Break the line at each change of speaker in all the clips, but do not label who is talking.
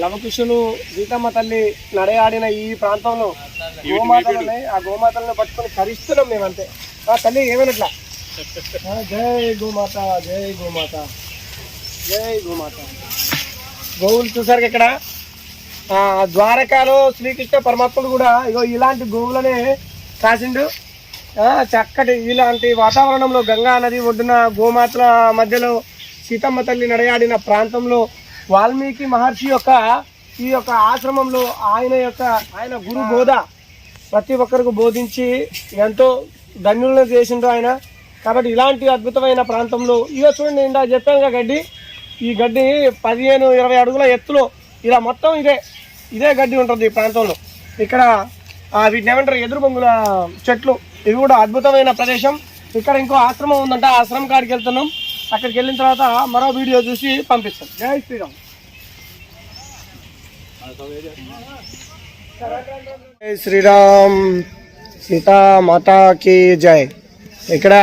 లవకుశులు సీతమ్మ తల్లి నడయాడిన ఈ ప్రాంతంలో గోమాతలు ఉన్నాయి. ఆ గోమాతలను పట్టుకొని కరిస్తున్నాం మేము అంతే ఆ తల్లి ఏమైనట్లా? జై గోమాత జై గోమాత జై గోమాత. గోవులు చూసారు ఇక్కడ? ఆ, ద్వారకాలో శ్రీకృష్ణ పరమాత్ముడు కూడా ఇగో ఇలాంటి గోవులనే కాసిండు. చక్కటి ఇలాంటి వాతావరణంలో గంగా నది ఒడ్డున గోమాతల మధ్యలో సీతమ్మ తల్లి నడయాడిన ప్రాంతంలో వాల్మీకి మహర్షి యొక్క ఈ యొక్క ఆశ్రమంలో ఆయన యొక్క ఆయన గురు బోధ ప్రతి ఒక్కరికి బోధించి ఎంతో ధన్యులను చేసిండ్రు ఆయన. కాబట్టి ఇలాంటి అద్భుతమైన ప్రాంతంలో ఇక చూడండి ఇందా చెప్పాను గడ్డి ఈ గడ్డి పదిహేను ఇరవై అడుగుల ఎత్తులో ఇలా మొత్తం ఇదే ఇదే గడ్డి ఉంటుంది ఈ ప్రాంతంలో. ఇక్కడ వీటిని ఏమంటారు ఎదురు బొంగుల చెట్లు. ఇది కూడా అద్భుతమైన ప్రదేశం. ఇక్కడ ఇంకో ఆశ్రమం ఉందంట ఆశ్రమం కాడికి వెళ్తున్నాం. అక్కడికి వెళ్ళిన తర్వాత మరో వీడియో చూసి పంపిస్తాం. జై శ్రీరామ్. జై శ్రీరామ్. సీతామాతాకి జై. ఇక్కడ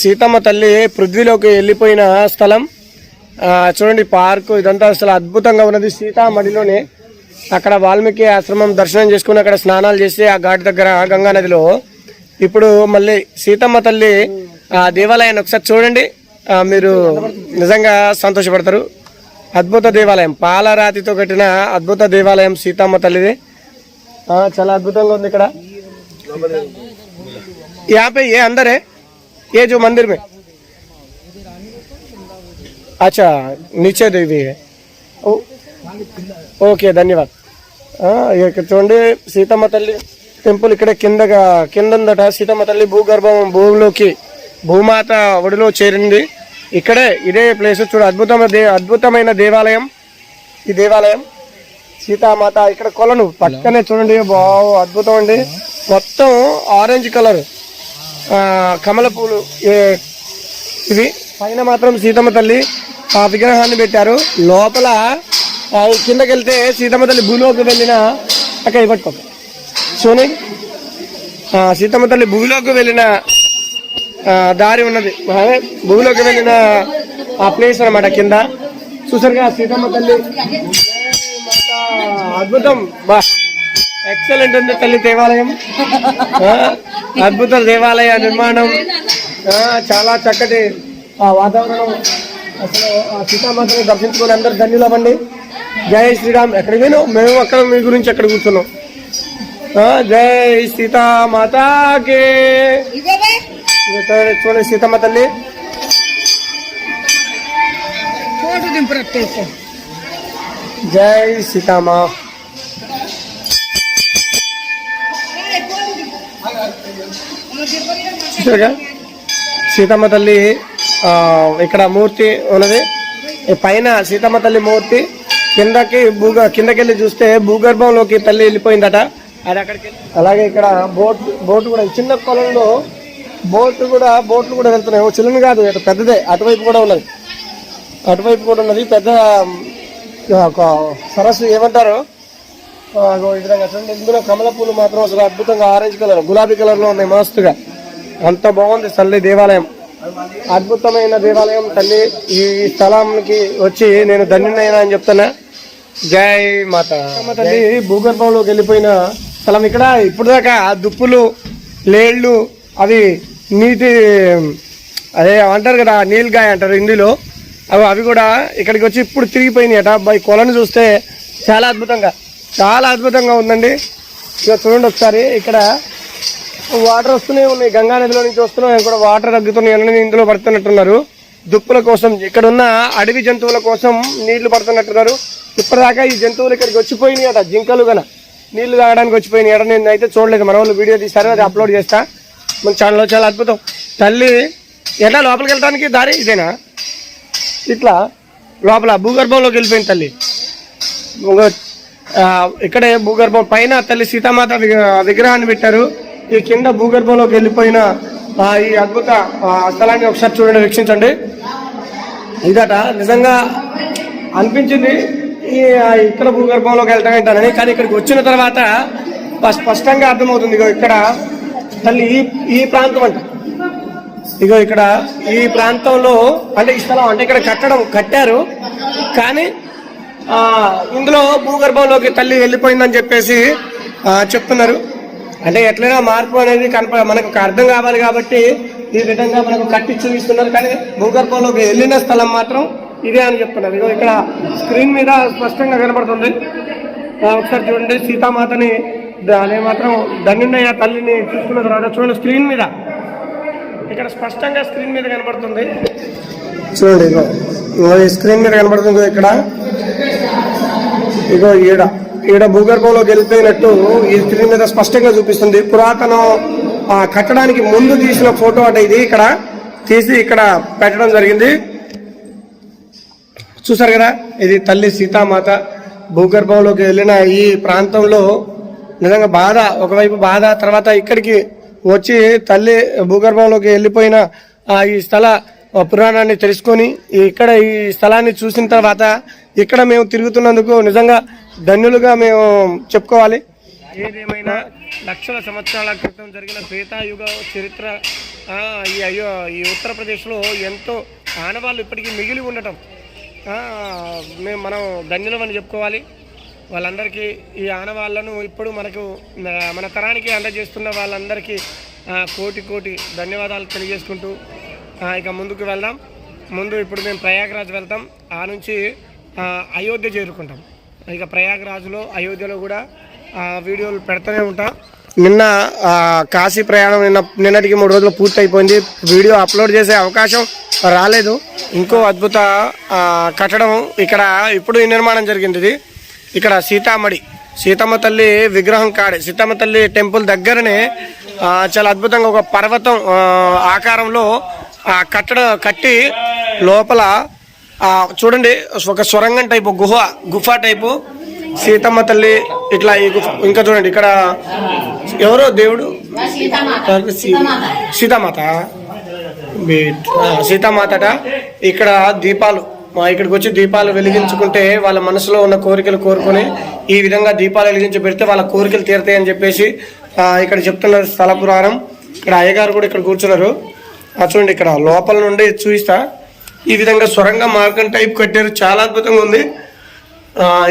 సీతమ్మ తల్లి పృథ్వీలోకి వెళ్ళిపోయిన స్థలం. చూడండి పార్కు ఇదంతా అసలు అద్భుతంగా ఉన్నది. సీతామడిలోనే అక్కడ వాల్మీకి ఆశ్రమం దర్శనం చేసుకుని అక్కడ స్నానాలు చేసి ఆ ఘాట్ దగ్గర గంగా నదిలో. ఇప్పుడు మళ్ళీ సీతమ్మ తల్లి ఆ దేవాలయాన్ని ఒకసారి చూడండి. మీరు నిజంగా సంతోషపడతారు అద్భుత దేవాలయం పాలరాతితో కట్టిన అద్భుత దేవాలయం సీతమ్మ తల్లిది ఆ, చాలా అద్భుతంగా ఉంది ఇక్కడ यहाँ पे ये अंदर है ये जो मंदिर में अच्छा नीचे देवी है ఓ ఓకే ధన్యవాద్ ఆ, ఇక్కడ చూడండి సీతమ్మ తల్లి టెంపుల్ ఇక్కడ కిందగా కింద ఉందట సీతమ్మ తల్లి భూగర్భం భూమిలోకి భూమాత ఒడిలో చేరింది ఇక్కడే ఇదే ప్లేస్ చూడ అద్భుతమైన దే అద్భుతమైన దేవాలయం. ఈ దేవాలయం సీతామాత ఇక్కడ కొలను పక్కనే చూడండి బావు అద్భుతం అండి. మొత్తం ఆరెంజ్ కలర్ ఆ, కమల పూలు ఇవి పైన మాత్రం సీతమ్మ తల్లి ఆ విగ్రహాన్ని పెట్టారు. లోపల కిందకి వెళ్తే సీతమ్మ తల్లి భూలోకి వెళ్ళిన అక్కడ పట్టుకో సోని ఆ, సీతమ్మ తల్లి భూమిలోకి వెళ్ళిన దారి ఉన్నది. అదే భూమిలోకి వెళ్ళిన ఆ ప్లేస్ అన్నమాట కింద. చూసారుగా సీతమ్మ తల్లి. అద్భుతం. బా. ఎక్సలెంట్ ఉంది తల్లి దేవాలయం. అద్భుత దేవాలయ నిర్మాణం. చాలా చక్కటి ఆ వాతావరణం. అసలు ఆ సీతామాతని దర్శించుకొని అందరు ధన్యులవ్వండి. జై శ్రీరామ్. ఎక్కడికి పోయినావు మేము అక్కడ మీ గురించి అక్కడ కూర్చున్నాం. జై సీతామాతాకే. చూడండి సీతమ్మ తల్లి జై సీతామా చూసారుగా సీతమ్మ తల్లి ఇక్కడ మూర్తి ఉన్నది పైన సీతమ్మ తల్లి మూర్తి కిందకి భూగ కిందకెళ్ళి చూస్తే భూగర్భంలోకి తల్లి వెళ్ళిపోయిందట అది అక్కడికి అలాగే ఇక్కడ బోట్ బోట్ కూడా చిన్న కొలంలో బోట్లు కూడా బోట్లు కూడా వెళ్తున్నాయి. ఓ కాదు ఇటు పెద్దదే. అటువైపు కూడా ఉన్నది. అటువైపు కూడా ఉన్నది. పెద్ద ఒక సరస్సు ఏమంటారు? అగో చూడండి. ఇందులో కమల పూలు మాత్రం అసలు అద్భుతంగా ఆరెంజ్ కలర్ గులాబీ కలర్లో ఉన్నాయి మస్తుగా. అంత బాగుంది తల్లి దేవాలయం. అద్భుతమైన దేవాలయం తల్లి. ఈ స్థలానికి వచ్చి నేను ధన్యునైనా అని చెప్తున్నా. జై మాత. తల్లి భూగర్భంలోకి వెళ్ళిపోయిన స్థలం ఇక్కడ? ఇప్పుడు దాకా దుప్పులు లేళ్ళు అవి నీటి అదే అంటారు కదా నీల్గాయ అంటారు హిందీలో అవి అవి కూడా ఇక్కడికి వచ్చి ఇప్పుడు తిరిగిపోయినాయి అట బై కొలను చూస్తే చాలా అద్భుతంగా చాలా అద్భుతంగా ఉందండి. ఇక చూడండి ఒకసారి ఇక్కడ వాటర్ వస్తూనే ఉన్నాయి. గంగా నదిలో నుంచి వస్తున్నాయి. కూడా వాటర్ తగ్గుతున్నాయి. అన్నీ ఇందులో పడుతున్నట్టున్నారు. దుప్పుల కోసం ఇక్కడ ఉన్న అడవి జంతువుల కోసం నీళ్ళు పడుతున్నట్టున్నారు. ఇప్పటిదాకా ఈ జంతువులు ఇక్కడికి వచ్చిపోయినాయి అట జింకలు గన నీళ్ళు తాగడానికి వచ్చిపోయినాయి అట నేను అయితే చూడలేదు. మన వాళ్ళు వీడియో తీశారు అది అప్లోడ్ చేస్తా. మన ఛానల్లో చాలా అద్భుతం. తల్లి ఎలా లోపలికి వెళ్ళడానికి దారి ఇదేనా? ఇట్లా లోపల భూగర్భంలోకి వెళ్ళిపోయింది తల్లి. ఇక్కడే భూగర్భం పైన తల్లి సీతామాత విగ్రహాన్ని పెట్టారు. ఈ కింద భూగర్భంలోకి వెళ్ళిపోయిన ఈ అద్భుత స్థలాన్ని ఒకసారి చూడండి వీక్షించండి. ఇదట నిజంగా అనిపించింది ఈ ఇక్కడ భూగర్భంలోకి వెళ్తాం ఏంటని కానీ ఇక్కడికి వచ్చిన తర్వాత స్పష్టంగా అర్థమవుతుంది. ఇగో ఇక్కడ తల్లి ఈ ఈ ప్రాంతం అంట. ఇగో ఇక్కడ ఈ ప్రాంతంలో అంటే ఈ స్థలం అంటే ఇక్కడ కట్టడం కట్టారు. కానీ ఇందులో భూగర్భంలోకి తల్లి వెళ్ళిపోయిందని చెప్పేసి చెప్తున్నారు. అంటే ఎట్లయినా మార్పు అనేది కనప మనకు అర్థం కావాలి కాబట్టి ఈ విధంగా మనకు కట్టి చూపిస్తున్నారు కానీ భూగర్భంలోకి వెళ్ళిన స్థలం మాత్రం ఇదే అని చెప్తున్నారు. ఇక్కడ స్క్రీన్ మీద స్పష్టంగా కనబడుతుంది. ఒకసారి చూడండి. సీతామాతని దాని మాత్రం ధన్యున్నయ్య తల్లిని చూసుకున్న తర్వాత చూడండి స్క్రీన్ మీద. ఇక్కడ స్పష్టంగా స్క్రీన్ మీద కనబడుతుంది. చూడండి ఇగో. ఈ స్క్రీన్ మీద కనబడుతుంది ఇక్కడ. ఇగో ఈడ. ఈడ భూగర్భంలోకి వెళ్ళిపోయినట్టు ఈ స్క్రీన్ మీద స్పష్టంగా చూపిస్తుంది. పురాతన ఆ కట్టడానికి ముందు తీసిన ఫోటో అంటే ఇది ఇక్కడ. తీసి ఇక్కడ పెట్టడం జరిగింది. చూసారు కదా? ఇది తల్లి సీతామాత. భూగర్భంలోకి వెళ్ళిన ఈ ప్రాంతంలో నిజంగా బాధ ఒకవైపు బాధ తర్వాత ఇక్కడికి వచ్చి తల్లి భూగర్భంలోకి వెళ్ళిపోయిన ఆ ఈ స్థల పురాణాన్ని తెలుసుకొని ఇక్కడ ఈ స్థలాన్ని చూసిన తర్వాత ఇక్కడ మేము తిరుగుతున్నందుకు నిజంగా ధన్యులుగా మేము చెప్పుకోవాలి. ఏదేమైనా లక్షల సంవత్సరాల క్రితం జరిగిన త్రేతాయుగ చరిత్ర ఈ అయ్యో ఈ ఉత్తరప్రదేశ్లో ఎంతో ఆనవాళ్ళు ఇప్పటికీ మిగిలి ఉండటం. మేము మనం ధన్యులమని చెప్పుకోవాలి. వాళ్ళందరికీ ఈ ఆనవాళ్ళను ఇప్పుడు మనకు మన తరానికి అందజేస్తున్న వాళ్ళందరికీ కోటి కోటి ధన్యవాదాలు తెలియజేసుకుంటూ ఇక ముందుకు వెళ్దాం. ముందు ఇప్పుడు మేము ప్రయాగరాజ్ వెళ్తాం. ఆ నుంచి అయోధ్య చేరుకుంటాం. ఇక ప్రయాగరాజ్లో అయోధ్యలో కూడా వీడియోలు పెడతానే ఉంటా. నిన్న కాశీ ప్రయాణం నిన్న నిన్నటికి మూడు రోజులు పూర్తి అయిపోయింది వీడియో అప్లోడ్ చేసే అవకాశం రాలేదు. ఇంకో అద్భుత కట్టడం ఇక్కడ ఇప్పుడు ఈ నిర్మాణం జరిగింది ఇది. ఇక్కడ సీతామడి సీతమ్మ తల్లి విగ్రహం కాడే సీతమ్మ తల్లి టెంపుల్ దగ్గరనే చాలా అద్భుతంగా ఒక పర్వతం ఆకారంలో ఆ కట్టడ కట్టి లోపల చూడండి ఒక సొరంగం టైపు గుహ గుఫ టైపు సీతమ్మ తల్లి ఇట్లా ఈ గుఫ ఇంకా చూడండి ఇక్కడ ఎవరో? దేవుడు? సీతామాత. సీతామాతట ఇక్కడ దీపాలు ఇక్కడికి వచ్చి దీపాలు వెలిగించుకుంటే వాళ్ళ మనసులో ఉన్న కోరికలు కోరుకొని ఈ విధంగా దీపాలు వెలిగించి పెడితే వాళ్ళ కోరికలు తీరుతాయి అని చెప్పేసి ఇక్కడ చెప్తున్నారు స్థల పురాణం. ఇక్కడ అయ్యగారు కూడా ఇక్కడ కూర్చున్నారు. చూడండి ఇక్కడ లోపల నుండి చూపిస్తా. ఈ విధంగా సొరంగ మార్గం టైప్ కట్టారు. చాలా అద్భుతంగా ఉంది.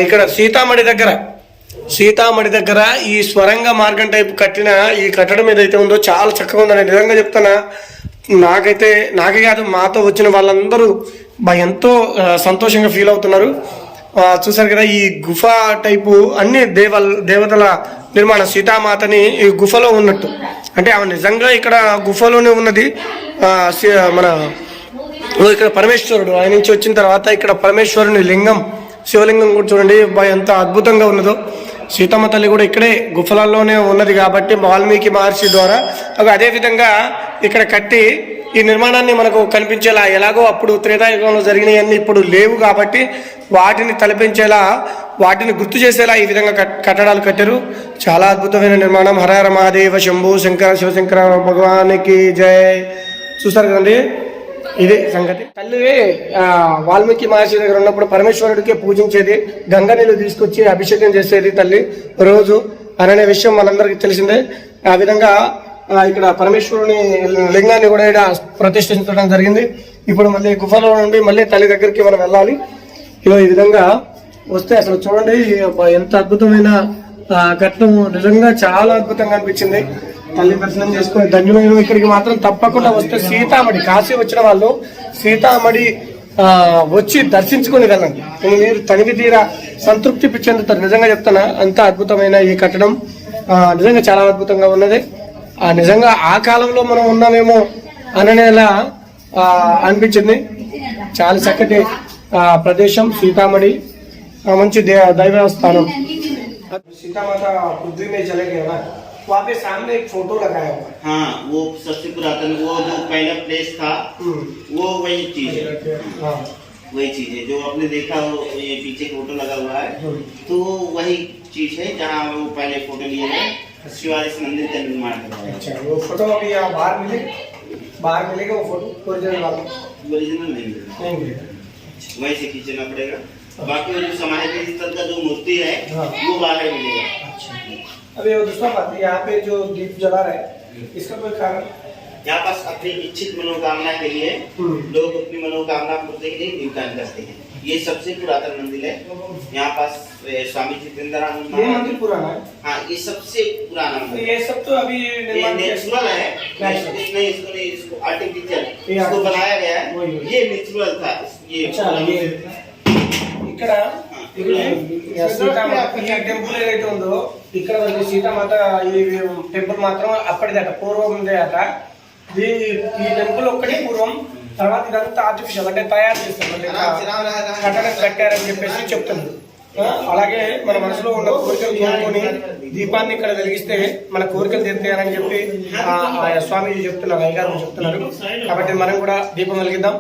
ఇక్కడ సీతామణి దగ్గర సీతామణి దగ్గర ఈ స్వరంగ మార్గం టైప్ కట్టిన ఈ కట్టడం ఏదైతే ఉందో చాలా చక్కగా ఉందని నిజంగా చెప్తానా నాకైతే నాకే కాదు మాతో వచ్చిన వాళ్ళందరూ బా ఎంతో సంతోషంగా ఫీల్ అవుతున్నారు. చూసారు కదా ఈ గుఫ టైపు అన్ని దేవ దేవతల నిర్మాణం సీతామాతని ఈ గుఫలో ఉన్నట్టు. అంటే ఆమె నిజంగా ఇక్కడ గుఫలోనే ఉన్నది. మన ఇక్కడ పరమేశ్వరుడు ఆయన నుంచి వచ్చిన తర్వాత ఇక్కడ పరమేశ్వరుని లింగం శివలింగం కూడా చూడండి ఎంత అద్భుతంగా ఉన్నదో. సీతమ్మ తల్లి కూడా ఇక్కడే గుఫలలోనే ఉన్నది కాబట్టి వాల్మీకి మహర్షి ద్వారా అదేవిధంగా అదే విధంగా ఇక్కడ కట్టి ఈ నిర్మాణాన్ని మనకు కనిపించేలా ఎలాగో అప్పుడు త్రేతాయుగంలో జరిగినవన్నీ ఇప్పుడు లేవు కాబట్టి వాటిని తలపించేలా వాటిని గుర్తు చేసేలా ఈ విధంగా కట్టడాలు కట్టారు. చాలా అద్భుతమైన నిర్మాణం. హరహర మహాదేవ శంభు శంకర శివశంకర భగవానికి జై. చూస్తారు కదండి? ఇదే సంగతి. తల్లి వాల్మీకి మహర్షి దగ్గర ఉన్నప్పుడు పరమేశ్వరుడికి పూజించేది గంగ నీళ్ళు తీసుకొచ్చి అభిషేకం చేసేది తల్లి. రోజు అనే విషయం మనందరికీ తెలిసిందే. ఆ విధంగా ఇక్కడ పరమేశ్వరుని లింగాన్ని కూడా ఇక్కడ ప్రతిష్ఠించడం జరిగింది. ఇప్పుడు మళ్ళీ గుఫలో నుండి మళ్ళీ తల్లి దగ్గరికి మనం వెళ్ళాలి. ఇలా ఈ విధంగా వస్తే అసలు చూడండి ఎంత అద్భుతమైన ఘట్టం. నిజంగా చాలా అద్భుతంగా అనిపించింది. తల్లి దర్శనం చేసుకుని ధన్యమైన ఇక్కడికి మాత్రం తప్పకుండా వస్తే సీతామడి కాశీ వచ్చిన వాళ్ళు సీతామడి వచ్చి దర్శించుకుని వెళ్ళండి. మీరు తనివి తీరా సంతృప్తి చెందుతారు నిజంగా చెప్తానా అంత అద్భుతమైన ఈ కట్టడం నిజంగా చాలా అద్భుతంగా ఉన్నది. నిజంగా ఆ కాలంలో మనం ఉన్నామేమో అననేలా ఆ, అనిపించింది చాలా చక్కటి ఆ, ప్రదేశం సీతామడి ఆ, మంచి దే- దైవ స్థానం सीतामाता पृथ्वी में चले गए ना वहाँ पे सामने एक फोटो लगाया हुआ है
हाँ वो सबसे पुरातन वो जो पहला प्लेस था
हम्म,
वो वही चीज है
हाँ
वही चीज है जो आपने देखा वो ये पीछे फोटो लगा हुआ है
हम्म,
तो वो वही चीज है जहाँ वो पहले फोटो लिए शिवालिस मंदिर का निर्माण करवाया
अच्छा वो फ़ोटो अभी यहाँ बाहर मिले बाहर मिलेगा वो फ़ोटो ओरिजिनल वाला?
ओरिजिनल नहीं मिलेगा।
नहीं मिलेगा।
वहीं से खींचना पड़ेगा। बाकी वो जो समाधि स्थल का जो मूर्ति है
हाँ।
वो बाहर मिलेगा।
अच्छा। अभी वो दूसरा बात यहाँ पे जो दीप जला रहे हैं इसका कोई कारण?
यहाँ पास अपनी इच्छित मनोकामना के लिए
हम्म,
लोग अपनी मनोकामना पूर्ति के लिए दीपदान करते हैं। ये सबसे पुरातन मंदिर है यहाँ पास ए, स्वामी जितेंद्रानंद
ये
महाराज
मंदिर पुराना है
हाँ ये सबसे पुराना
तो
मंदिर
ये सब तो अभी
ये
निर्माण किया-
नेचुरल है
Natural.
इस- नहीं इसको नहीं इसको आर्टिफिशियल
ये
इसको
artificial.
बनाया गया
वही,
है
वही।
ये नेचुरल था ये
अच्छा, ये ఇక్కడ ఇక్కడ సీతామ ఈ టెంపుల్ ఏదైతే ఉందో ఇక్కడ ఉంది సీతామాత ఈ టెంపుల్ మాత్రం అప్పటిదట పూర్వం ఉందే అట ఈ ఈ టెంపుల్ ఒక్కటి పూర్వం తర్వాత ఇదంతా ఆర్టిఫిషియల్ అంటే తయారు కట్టడం కట్టారని చెప్పేసి చెప్తున్నారు. ఆ, అలాగే మన మనసులో ఉన్న కోరికలు కోరుకొని దీపాన్ని ఇక్కడ వెలిగిస్తే మన కోరికలు తీరుతాయని చెప్పి ఆ, ఆ స్వామీజీ చెప్తున్నారు అయ్యగారు చెప్తున్నారు. కాబట్టి మనం కూడా దీపం వెలిగిద్దాం.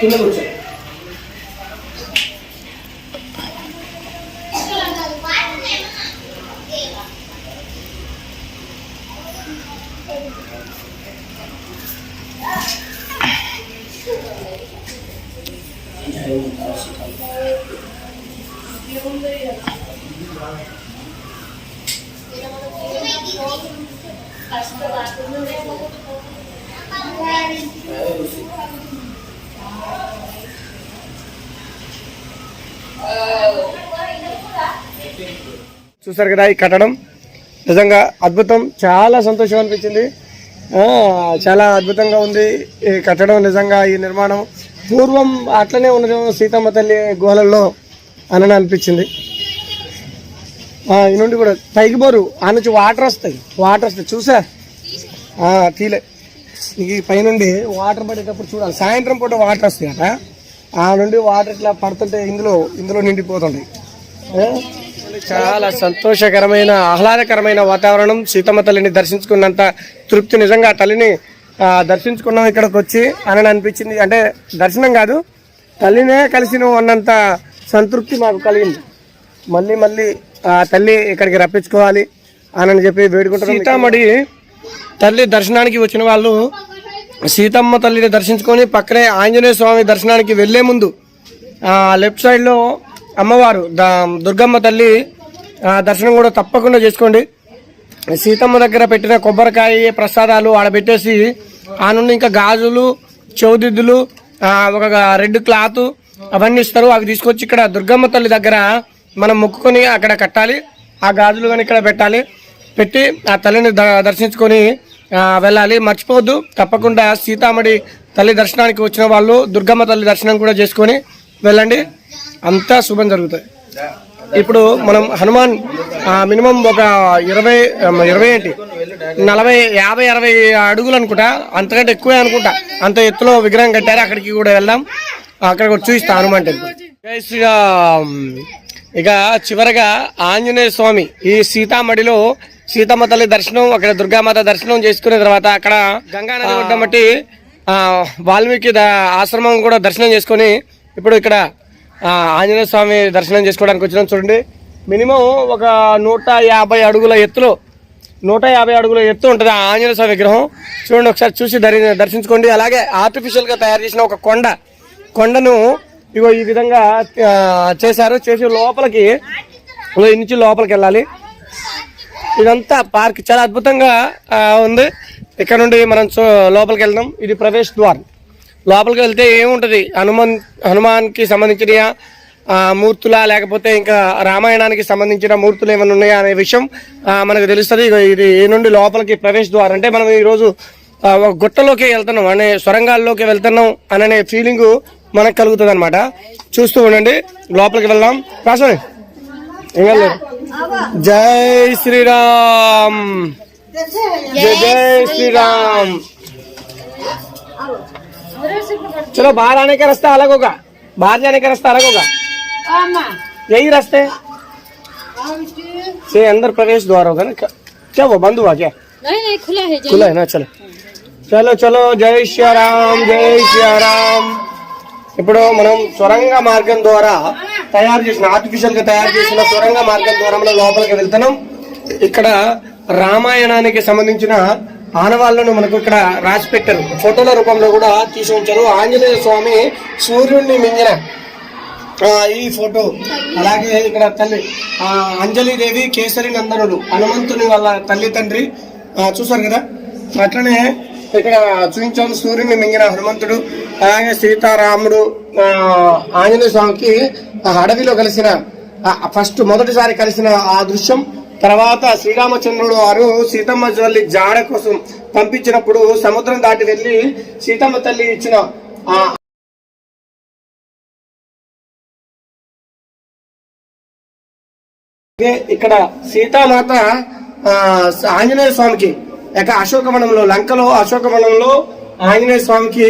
కింద కూర్చో చూసారు కదా ఈ కట్టడం. నిజంగా అద్భుతం. చాలా సంతోషం అనిపించింది. ఆ, చాలా అద్భుతంగా ఉంది ఈ కట్టడం. నిజంగా ఈ నిర్మాణం పూర్వం అట్లనే ఉండడం సీతమ్మ తల్లి గుహలలో అని అనిపించింది. ఈ నుండి కూడా పైకి బోరు ఆ నుంచి వాటర్ వస్తాయి. వాటర్ వస్తాయి. చూసా? తీలే. ఈ పైనుండి వాటర్ పడేటప్పుడు చూడాలి. సాయంత్రం పూట వాటర్ వస్తాయి అట. ఆ నుండి వాటర్ ఇట్లా పడుతుంటే ఇందులో ఇందులో నిండిపోతుంటాయి. చాలా సంతోషకరమైన ఆహ్లాదకరమైన వాతావరణం సీతమ్మ తల్లిని దర్శించుకున్నంత తృప్తి నిజంగా తల్లిని దర్శించుకున్నాం ఇక్కడికి వచ్చి అని అనిపించింది. అంటే దర్శనం కాదు తల్లినే కలిసిన అన్నంత సంతృప్తి మాకు కలిగింది. మళ్ళీ మళ్ళీ ఆ తల్లి ఇక్కడికి రప్పించుకోవాలి అని చెప్పి వేడుకుంటారు సీతామడి తల్లి దర్శనానికి వచ్చిన వాళ్ళు సీతమ్మ తల్లిని దర్శించుకొని పక్కనే ఆంజనేయ స్వామి దర్శనానికి వెళ్ళే ముందు ఆ, లెఫ్ట్ సైడ్లో అమ్మవారు దుర్గమ్మ తల్లి దర్శనం కూడా తప్పకుండా చేసుకోండి. సీతమ్మ దగ్గర పెట్టిన కొబ్బరికాయ ప్రసాదాలు ఆడ పెట్టేసి ఆ నుండి ఇంకా గాజులు చౌదిద్దులు ఒక రెడ్ క్లాత్ అవన్నీ ఇస్తారు. అవి తీసుకొచ్చి ఇక్కడ దుర్గమ్మ తల్లి దగ్గర మనం మొక్కుకొని అక్కడ కట్టాలి. ఆ గాజులు కానీ ఇక్కడ పెట్టాలి. పెట్టి ఆ తల్లిని ద- దర్శించుకొని వెళ్ళాలి. మర్చిపోవద్దు. తప్పకుండా సీతామడి తల్లి దర్శనానికి వచ్చిన వాళ్ళు దుర్గమ్మ తల్లి దర్శనం కూడా చేసుకొని వెళ్ళండి. అంతా శుభం జరుగుతుంది ఇప్పుడు మనం హనుమాన్ మినిమం ఒక ఇరవై ఇరవై ఏంటి? నలభై యాభై అరవై అడుగులు అనుకుంటా. అంతకంటే ఎక్కువే అనుకుంటా. అంత ఎత్తులో విగ్రహం కట్టారు. అక్కడికి కూడా వెళ్దాం. అక్కడ కూడా చూపిస్తా హనుమాన్ టెంపుల్. ఇక చివరగా ఆంజనేయ స్వామి ఈ సీతామడిలో సీతమ్మ తల్లి దర్శనం అక్కడ దుర్గామాత దర్శనం చేసుకున్న తర్వాత అక్కడ గంగానది బట్టి వాల్మీకి ద- ఆశ్రమం కూడా దర్శనం చేసుకొని ఇప్పుడు ఇక్కడ ఆంజనేయ స్వామి దర్శనం చేసుకోవడానికి వచ్చినాం చూడండి. మినిమం ఒక నూట యాభై అడుగుల ఎత్తులో నూట యాభై అడుగుల ఎత్తు ఉంటుంది ఆ ఆంజనేయ స్వామి విగ్రహం. చూడండి ఒకసారి చూసి దరి- దర్శించుకోండి. అలాగే ఆర్టిఫిషియల్గా తయారు చేసిన ఒక కొండ కొండను ఇగో ఈ విధంగా చేశారు. చేసి లోపలికి ఇగో నుంచి లోపలికి వెళ్ళాలి. ఇదంతా పార్క్. చాలా అద్భుతంగా ఉంది. ఇక్కడ నుండి మనం చూ- లోపలికి వెళ్దాం. ఇది ప్రవేశ ద్వారం. లోపలికి వెళ్తే ఏముంటుంది? హనుమాన్ హనుమాన్కి సంబంధించిన మూర్తులా? లేకపోతే ఇంకా రామాయణానికి సంబంధించిన మూర్తులు ఏమైనా ఉన్నాయా అనే విషయం మనకు తెలుస్తుంది. ఇది ఏ నుండి లోపలికి ప్రవేశ ద్వారం. అంటే మనం ఈరోజు ఒక గుట్టలోకి వెళ్తున్నాం. అనే సొరంగాల్లోకి వెళ్తున్నాం అనే ఫీలింగ్ మనకు కలుగుతుంది అనమాట చూస్తూ ఉండండి. లోపలికి వెళ్దాం. రాసే ఏం వెళ్ళలేదు జై శ్రీరామ్. జై శ్రీరామ్. चलो बाहर आने का रास्ता अलग होगा बाहर जाने का रास्ता अलग होगा यही रास्ते से अंदर प्रवेश द्वार होगा ना क्या वो बंद हुआ क्या
नहीं नहीं खुला है
खुला है ना चलो చలో చలో జై శ్రీరామ్ జై శ్రీరామ్ ఇప్పుడు మనం సొరంగ మార్గం ద్వారా తయారు చేసిన ఆర్టిఫిషియల్ గా తయారు చేసిన సొరంగ మార్గం ద్వారా మనం లోపలికి వెళ్తున్నాం ఇక్కడ రామాయణానికి సంబంధించిన ఆనవాళ్ళను మనకు ఇక్కడ రాసి పెట్టారు. ఫోటోల రూపంలో కూడా తీసి ఉంచారు. ఆంజనేయ స్వామి సూర్యుడిని మింగిన ఈ ఫోటో. అలాగే ఇక్కడ తల్లి అంజలిదేవి కేసరి నందనుడు హనుమంతుని వాళ్ళ తల్లి తండ్రి చూసారు కదా? అట్లనే ఇక్కడ చూపించాను సూర్యుని మింగిన హనుమంతుడు. అలాగే సీతారాముడు ఆంజనేయ స్వామికి అడవిలో కలిసిన ఫస్ట్ మొదటిసారి కలిసిన ఆ దృశ్యం తర్వాత శ్రీరామచంద్రుడు వారు సీతమ్మ తల్లి జాడ కోసం పంపించినప్పుడు సముద్రం దాటి వెళ్ళి సీతమ్మ తల్లి ఇచ్చిన ఆ ఇక్కడ సీతామాత ఆ, ఆంజనేయ స్వామికి ఇక అశోకవనంలో లంకలో అశోకవనంలో ఆంజనేయ స్వామికి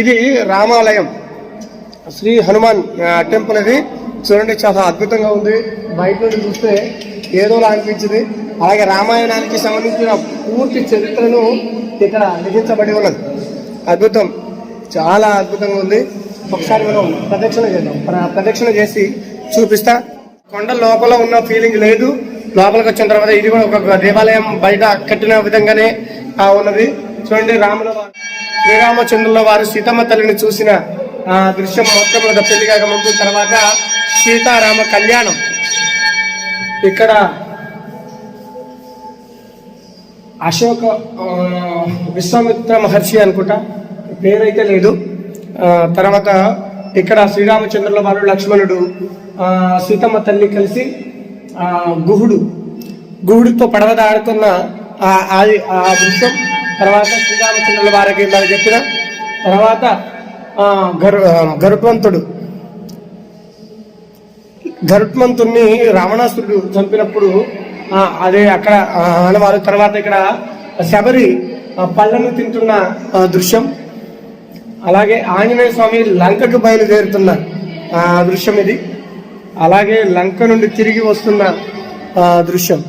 ఇది రామాలయం. శ్రీ హనుమాన్ టెంపుల్ ఇది. చూడండి చాలా అద్భుతంగా ఉంది. బయట నుండి చూస్తే ఏదోలా అనిపించింది. అలాగే రామాయణానికి సంబంధించిన పూర్తి చరిత్రను ఇక్కడ లిఖించబడి ఉన్నది. అద్భుతం. చాలా అద్భుతంగా ఉంది. ఒకసారి మనం ప్రదక్షిణ చేద్దాం. ప్ర- ప్రదక్షిణ చేసి చూపిస్తా. కొండ లోపల ఉన్న ఫీలింగ్ లేదు. లోపలికి వచ్చిన తర్వాత ఇది కూడా ఒక దేవాలయం బయట కట్టిన విధంగానే ఉన్నది. చూడండి రాముల వారు శ్రీరామచంద్రుల వారు సీతమ్మ తల్లిని చూసిన దృశ్యం మొత్తం పెళ్ళి కాక ముందు తర్వాత సీతారామ కళ్యాణం. ఇక్కడ అశోక ఆ, విశ్వామిత్ర మహర్షి అనుకుంటా పేరైతే లేదు. తర్వాత ఇక్కడ శ్రీరామచంద్రుల వారు లక్ష్మణుడు ఆ, సీతమ్మ తల్లి కలిసి ఆ, గుహుడు గుహుడితో పడవదాడుతున్న ఆ అది ఆ దృశ్యం. తర్వాత శ్రీరామచంద్రుల వారికి ఇందాక చెప్పిన తర్వాత గరు గరుత్మంతుడు గరుత్మంతుణ్ణి రావణాసురుడు చంపినప్పుడు అదే అక్కడ ఆ, ఆనవారు తర్వాత ఇక్కడ శబరి పళ్ళను తింటున్న దృశ్యం. అలాగే ఆంజనేయ స్వామి లంకకు బయలుదేరుతున్న ఆ, దృశ్యం ఇది. అలాగే లంక నుండి తిరిగి వస్తున్న దృశ్యం.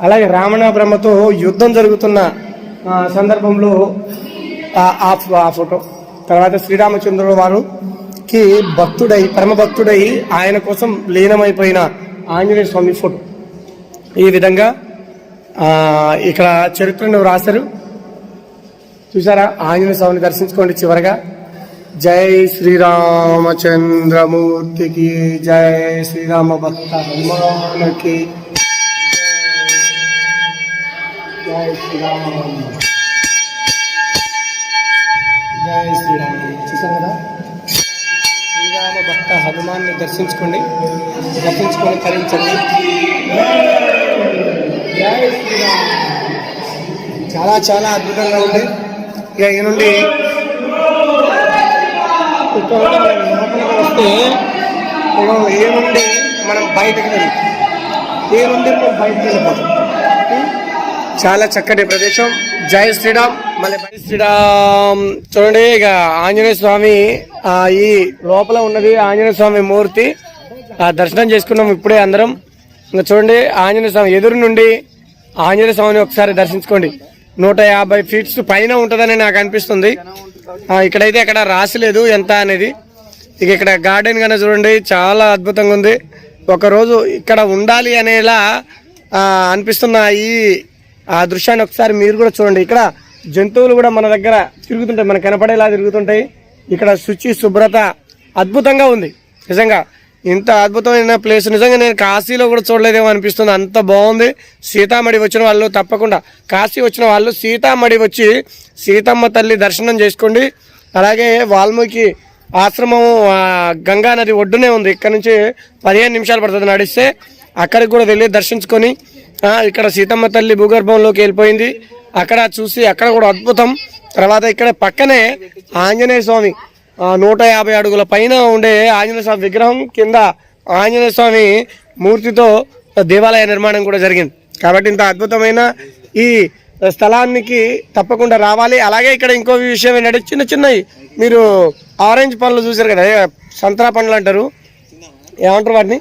అలాగే రావణ బ్రహ్మతో యుద్ధం జరుగుతున్న సందర్భంలో ఆ- ఆ ఫోటో. తర్వాత శ్రీరామచంద్రుల వారుకి భక్తుడై పరమ భక్తుడై ఆయన కోసం లీనమైపోయిన ఆంజనేయ స్వామి ఫోటో. ఈ విధంగా ఇక్కడ చరిత్రను రాశారు చూసారా ఆంజనేయ స్వామిని దర్శించుకోండి చివరగా. జై శ్రీరామచంద్రమూర్తికి జై శ్రీరామ భక్త హనుమానుకి జై శ్రీరామ. జై శ్రీరామ్. చూసాం కదా? శ్రీరామ భక్త హనుమాన్ని దర్శించుకోండి. దర్శించుకొని తరించండి. జయ శ్రీరామ్. చాలా చాలా అద్భుతంగా ఉంది. ఇక ఈ నుండి ఇక్కడ మనం వస్తే ఏ నుండి మనం బయటకు వెళ్ళి ఏ నుండి మనం బయటకు వెళ్ళిపోతాం. చాలా చక్కటి ప్రదేశం. జయ శ్రీరామ్. మళ్ళీ శ్రీరామ్. చూడండి ఇక ఆంజనేయ స్వామి ఆ ఈ లోపల ఉన్నది ఆంజనేయ స్వామి మూర్తి. ఆ దర్శనం చేసుకున్నాం ఇప్పుడే అందరం. ఇంకా చూడండి ఆంజనేయ స్వామి ఎదురు నుండి ఆంజనేయ స్వామిని ఒకసారి దర్శించుకోండి. నూట యాభై ఫీట్స్ పైన ఉంటుందని నాకు అనిపిస్తుంది. ఇక్కడైతే అక్కడ రాసిలేదు ఎంత అనేది. ఇక ఇక్కడ గార్డెన్ కన్నా చూడండి చాలా అద్భుతంగా ఉంది. ఒకరోజు ఇక్కడ ఉండాలి అనేలా అనిపిస్తున్న ఈ ఆ దృశ్యాన్ని ఒకసారి మీరు కూడా చూడండి. ఇక్కడ జంతువులు కూడా మన దగ్గర తిరుగుతుంటాయి మనకు కనపడేలా తిరుగుతుంటాయి. ఇక్కడ శుచి శుభ్రత అద్భుతంగా ఉంది. నిజంగా ఇంత అద్భుతమైన ప్లేస్ నిజంగా నేను కాశీలో కూడా చూడలేదేమో అనిపిస్తుంది. అంత బాగుంది. సీతామడి వచ్చిన వాళ్ళు తప్పకుండా కాశీ వచ్చిన వాళ్ళు సీతామడి వచ్చి సీతమ్మ తల్లి దర్శనం చేసుకోండి. అలాగే వాల్మీకి ఆశ్రమం గంగా నది ఒడ్డునే ఉంది. ఇక్కడ నుంచి పదిహేను నిమిషాలు పడుతుంది నడిస్తే. అక్కడికి కూడా వెళ్ళి దర్శించుకొని ఇక్కడ సీతమ్మ తల్లి భూగర్భంలోకి వెళ్ళిపోయింది. అక్కడ చూసి అక్కడ కూడా అద్భుతం. తర్వాత ఇక్కడ పక్కనే ఆంజనేయ స్వామి నూట యాభై అడుగుల పైన ఉండే ఆంజనేయ స్వామి విగ్రహం కింద ఆంజనేయ స్వామి మూర్తితో దేవాలయ నిర్మాణం కూడా జరిగింది. కాబట్టి ఇంత అద్భుతమైన ఈ స్థలానికి తప్పకుండా రావాలి. అలాగే ఇక్కడ ఇంకో విషయం ఏంటంటే చిన్న చిన్నవి. మీరు ఆరెంజ్ పండ్లు చూసారు కదా సంతరా సంత్రా పండ్లు అంటారు. ఏమంటారు వాటిని?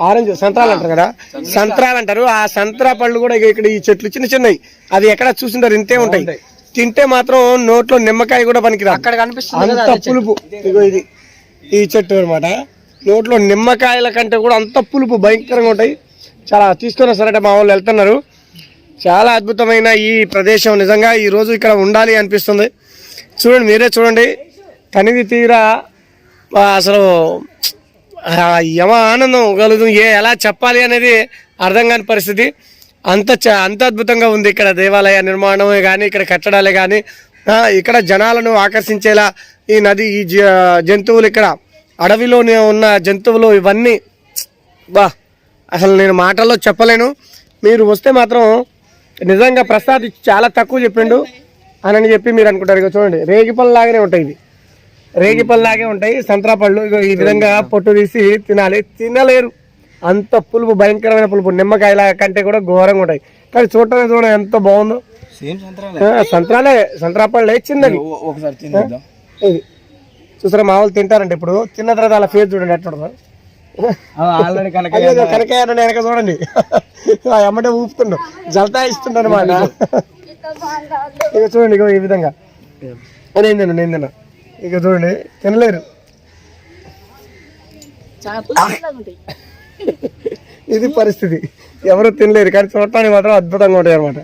ఆరెంజ్ సంత్రాలు అంటారు కదా? సంత్రాలు. అంటారు. ఆ సంత్రా పళ్ళు కూడా ఇక్కడ ఈ చెట్లు చిన్న చిన్నవి. అది ఎక్కడ చూసింటారు ఇంతే ఉంటాయి. తింటే మాత్రం నోట్లో నిమ్మకాయ కూడా పనికిరా
అక్కడ కనిపిస్తుంది
అంత పులుపు. ఇగో ఇది. ఈ చెట్టు అన్నమాట. నోట్లో నిమ్మకాయల కంటే కూడా అంత పులుపు భయంకరంగా ఉంటాయి. చాలా తీసుకొని వస్తారంటే మా వాళ్ళు వెళ్తున్నారు. చాలా అద్భుతమైన ఈ ప్రదేశం నిజంగా ఈ రోజు ఇక్కడ ఉండాలి అనిపిస్తుంది. చూడండి మీరే చూడండి. తనివి తీరా అసలు ఏమో ఆనందం కలుగుతుంది. ఏ ఎలా చెప్పాలి అనేది అర్థం కాని పరిస్థితి. అంత అంత అద్భుతంగా ఉంది ఇక్కడ దేవాలయ నిర్మాణమే కానీ ఇక్కడ కట్టడాలే కానీ ఇక్కడ జనాలను ఆకర్షించేలా ఈ నది ఈ జ- జంతువులు ఇక్కడ అడవిలోనే ఉన్న జంతువులు ఇవన్నీ. బా అసలు నేను మాటల్లో చెప్పలేను. మీరు వస్తే మాత్రం నిజంగా ప్రసాద్ చాలా తక్కువ చెప్పిండు. అని చెప్పి మీరు అనుకుంటారు. ఇక చూడండి రేగిపల్లలాగానే ఉంటాయి ఇది రేగిపళ్ళు లాగే ఉంటాయి సంత్రా పళ్ళు ఇగో ఈ విధంగా పొట్టు తీసి తినాలి. తినలేరు. అంత పులుపు భయంకరమైన పులుపు నిమ్మకాయల కంటే కూడా ఘోరంగా ఉంటాయి. కానీ చూడటమే చూడండి ఎంత బాగుందో.
సంతరాలే.
సంత్రా పళ్ళే చిన్నది
ఒకసారి
ఇది. చూసారా మా వాళ్ళు తింటారంటే ఇప్పుడు. తిన్న తర్వాత అలా ఫేస్ చూడండి ఎట్లా ఉంటుందో.
ఆల్రెడీ కనుక
అయ్యో కనకాయ వెనక చూడండి. అమ్మటే ఊపుతుండు. జలతా ఇస్తుండ అనమాట ఇక చూడండి ఈ విధంగా. నేను తిన్నా నేను తిన్నా. ఇక చూడండి తినలేరు. ఇది పరిస్థితి. ఎవరు తినలేరు కానీ చూడటానికి మాత్రం అద్భుతంగా ఉంటాయి అనమాట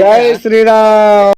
జై శ్రీరామ్.